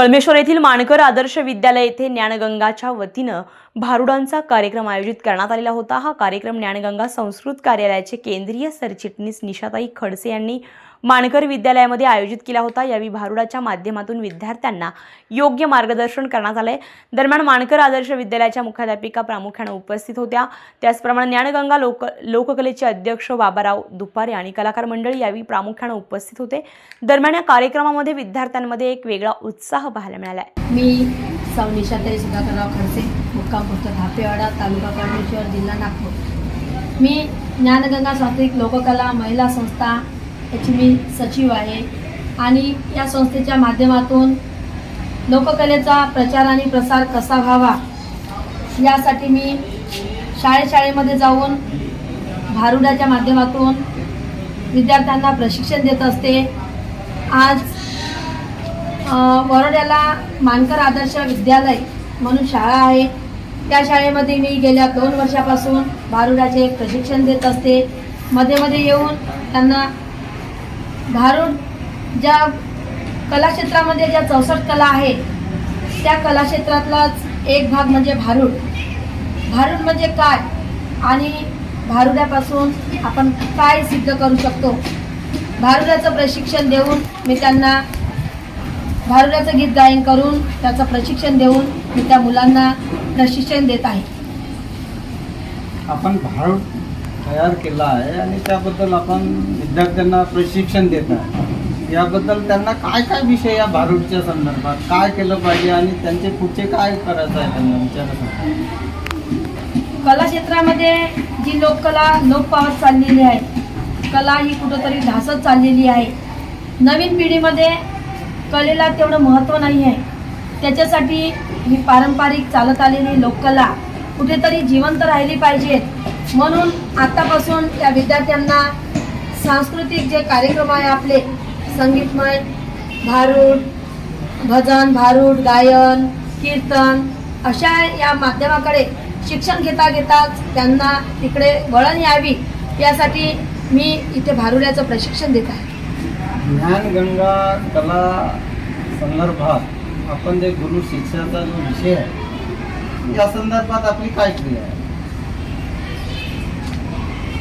कळमेश्वर येथील मानकर आदर्श विद्यालय येथे ज्ञानगंगाच्या वतीनं भारुडांचा कार्यक्रम आयोजित करण्यात आलेला होता. हा कार्यक्रम ज्ञानगंगा संस्कृत कार्यालयाचे केंद्रीय सरचिटणीस निशाताई खडसे यांनी माणकर विद्यालयामध्ये आयोजित केला होता. यावेळी भारुडाच्या माध्यमातून विद्यार्थ्यांना योग्य मार्गदर्शन करण्यात आलंय. दरम्यान माणकर आदर्श विद्यालयाच्या मुख्याध्यापिका प्रामुख्याने उपस्थित होत्या. त्याचप्रमाणे ज्ञानगंगा लोक लोककलेचे अध्यक्ष बाबाराव दुपारे आणि कलाकार मंडळी यावेळी प्रामुख्याने उपस्थित होते. दरम्यान या कार्यक्रमामध्ये विद्यार्थ्यांमध्ये एक वेगळा उत्साह पाहायला मिळाला मी सौ सुधाकरराव खडसे मुक्काम पोस्ट धापेवाडा तालुका कळमेश्वर जिल्हा नागपूर. मी ज्ञानगंगा सात्विक लोककला महिला संस्था याची मी सचिव आहे. आणि या संस्थेच्या माध्यमातून लोककलेचा प्रचार आणि प्रसार कसा व्हावा यासाठी मी शाळेशाळेमध्ये जाऊन भारुडाच्या माध्यमातून विद्यार्थ्यांना प्रशिक्षण देत असते. आज वरोड्याला मानकर आदर्श विद्यालय म्हणून शाळा आहे. त्या शाळेमध्ये मी गेल्या दोन वर्षापासून भारुडाचे प्रशिक्षण देत असते. मध्ये मध्ये येऊन त्यांना भारूड ज्या कलाक्षेत्रामध्ये ज्या चौसष्ट कला आहे त्या कलाक्षेत्रातलाच एक भाग म्हणजे भारूड. भारूड म्हणजे काय? आणि भारुड्यापासून आपण काय सिद्ध करू शकतो? भारुड्याचं प्रशिक्षण देऊन मी त्यांना भारुड्याचं गीत गायन करून त्याचं प्रशिक्षण देऊन मी त्या मुलांना प्रशिक्षण देत आहे. आपण भारूड तयार केला आहे आणि त्याबद्दल आपण विद्यार्थ्यांना प्रशिक्षण देत आहे. याबद्दल त्यांना काय काय विषय या भारूडच्या संदर्भात? काय केलं पाहिजे आणि त्यांचे पुढचे काय करायचं आहे त्यांना विचारत कला क्षेत्रामध्ये जी लोककला लोप पावत चाललेली आहे कला ही कुठंतरी ढासत चाललेली आहे. नवीन पिढीमध्ये कलेला तेवढं महत्त्व नाही आहे. त्याच्यासाठी ही पारंपरिक चालत आलेली लोककला कुठेतरी जिवंत राहिली पाहिजेत. म्हणून आतापासून या विद्यार्थ्यांना सांस्कृतिक जे कार्यक्रम आहे आपले संगीतमय भारूड भजन भारूड गायन कीर्तन अशा या माध्यमाकडे शिक्षण घेता घेताच त्यांना तिकडे वळण यावी यासाठी मी इथे भारुड्याचं प्रशिक्षण देत आहे. ज्ञानगंगा कला संदर्भात आपण जे गुरु शिक्षणाचा जो विषय आहे या संदर्भात आपली काय क्रिया आहे?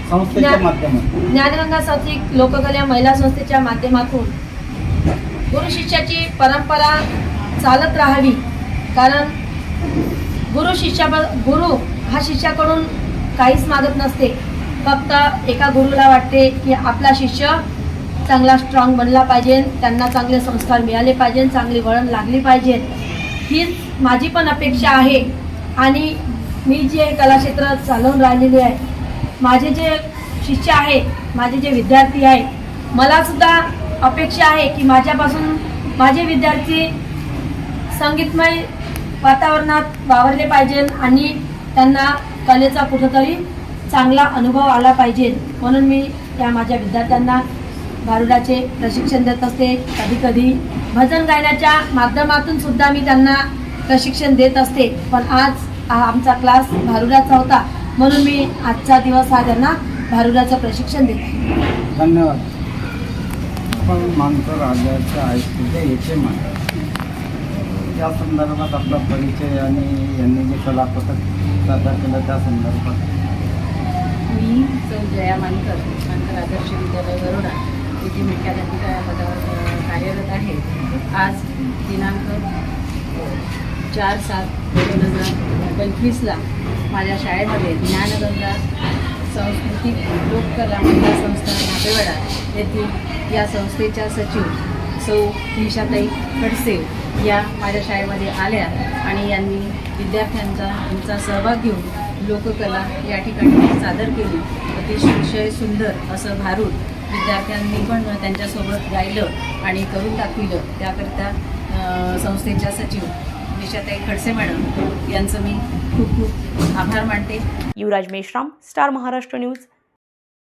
संस्थेच्या ज्ञान- माध्यमातून. ज्ञानगंगा सात्विक लोककला महिला संस्थेच्या माध्यमातून गुरु शिष्याची परंपरा चालत राहावी. कारण गुरु शिष्या गुरु हा शिष्याकडून काहीच मागत नसते. फक्त एका गुरुला वाटते की आपला शिष्य चांगला स्ट्रॉंग बनला पाहिजे त्यांना चांगले संस्कार मिळाले पाहिजे चांगली वळण लागली पाहिजे. हीच माझी पण अपेक्षा आहे. आणि मी जे कलाक्षेत्र चालवून राहिलेली आहे माझे जे शिष्य आहे माझे जे विद्यार्थी आहे मलासुद्धा अपेक्षा आहे की माझ्यापासून माझे विद्यार्थी संगीतमय वातावरणात वावरले पाहिजे आणि त्यांना कलेचा कुठंतरी चांगला अनुभव आला पाहिजे. म्हणून मी त्या माझ्या विद्यार्थ्यांना भारुडाचे प्रशिक्षण देत असते. कधीकधी भजन गायनाच्या माध्यमातून सुद्धा मी त्यांना प्रशिक्षण देत असते. पण आज हा आमचा क्लास भारुडाचा होता. म्हणून मी आजचा दिवस हा त्यांना भारुडाचं प्रशिक्षण देत. आहे धन्यवाद. आपण मानकर आल्याच्या ऐकते येथे मानकर या संदर्भात आपला परिचय आणि यांनी जे कलापथक सादर केलं त्या संदर्भात. मी सौ जया मानकर मानकर आदर्श विद्यालय बरोडा येथे मुख्याध्यापिका या पदावर कार्यरत आहे. आज दिनांक चार सात दोन हजार पंचवीसला माझ्या शाळेमध्ये ज्ञानगंगा सांस्कृतिक लोककला महिला संस्था नापेवाडा येथील या संस्थेच्या सचिव सौ निशाताई खडसे या माझ्या शाळेमध्ये आल्या आणि यांनी विद्यार्थ्यांचा यांचा सहभाग घेऊन लोककला या ठिकाणी सादर केली. अतिशय सुंदर असं भारूड विद्यार्थ्यांनी पण त्यांच्यासोबत गायलं आणि करून दाखविलं. त्याकरिता संस्थेच्या सचिव निशाताई खडसे मॅडम यांचं मी खूप खूप आभार मानते. Yuvraj Meshram star Maharashtra news